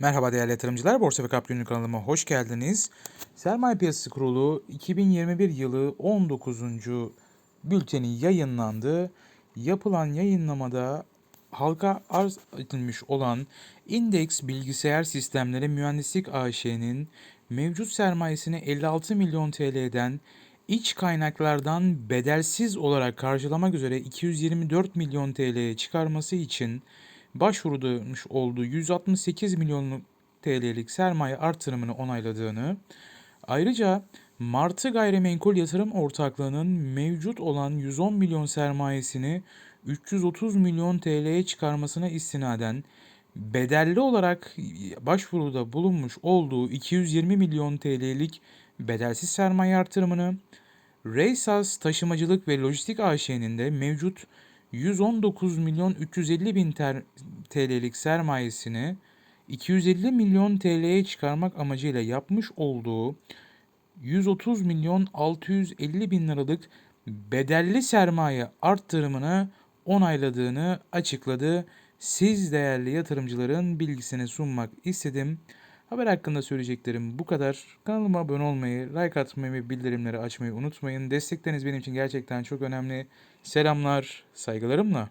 Merhaba değerli yatırımcılar, Borsa ve Kap Günlük kanalıma hoş geldiniz. Sermaye Piyasası Kurulu 2021 yılı 19. bülteni yayınlandı. Yapılan yayınlamada halka arz edilmiş olan İndeks Bilgisayar Sistemleri Mühendislik AŞ'nin mevcut sermayesini 56 milyon TL'den iç kaynaklardan bedelsiz olarak karşılamak üzere 224 milyon TL'ye çıkarması için başvurulmuş olduğu 168 milyon TL'lik sermaye artırımını onayladığını, ayrıca Martı Gayrimenkul Yatırım Ortaklığı'nın mevcut olan 110 milyon sermayesini 330 milyon TL'ye çıkarmasına istinaden bedelli olarak başvuruda bulunmuş olduğu 220 milyon TL'lik bedelsiz sermaye artırımını, Reysas Taşımacılık ve Lojistik AŞ'nin de mevcut 119 milyon 350 bin TL'lik sermayesini 250 milyon TL'ye çıkarmak amacıyla yapmış olduğu 130 milyon 650 bin liralık bedelli sermaye arttırımını onayladığını açıkladı. Siz değerli yatırımcıların bilgisini sunmak istedim. Haber hakkında söyleyeceklerim bu kadar. Kanalıma abone olmayı, like atmayı ve bildirimleri açmayı unutmayın. Destekleriniz benim için gerçekten çok önemli. Selamlar, saygılarımla.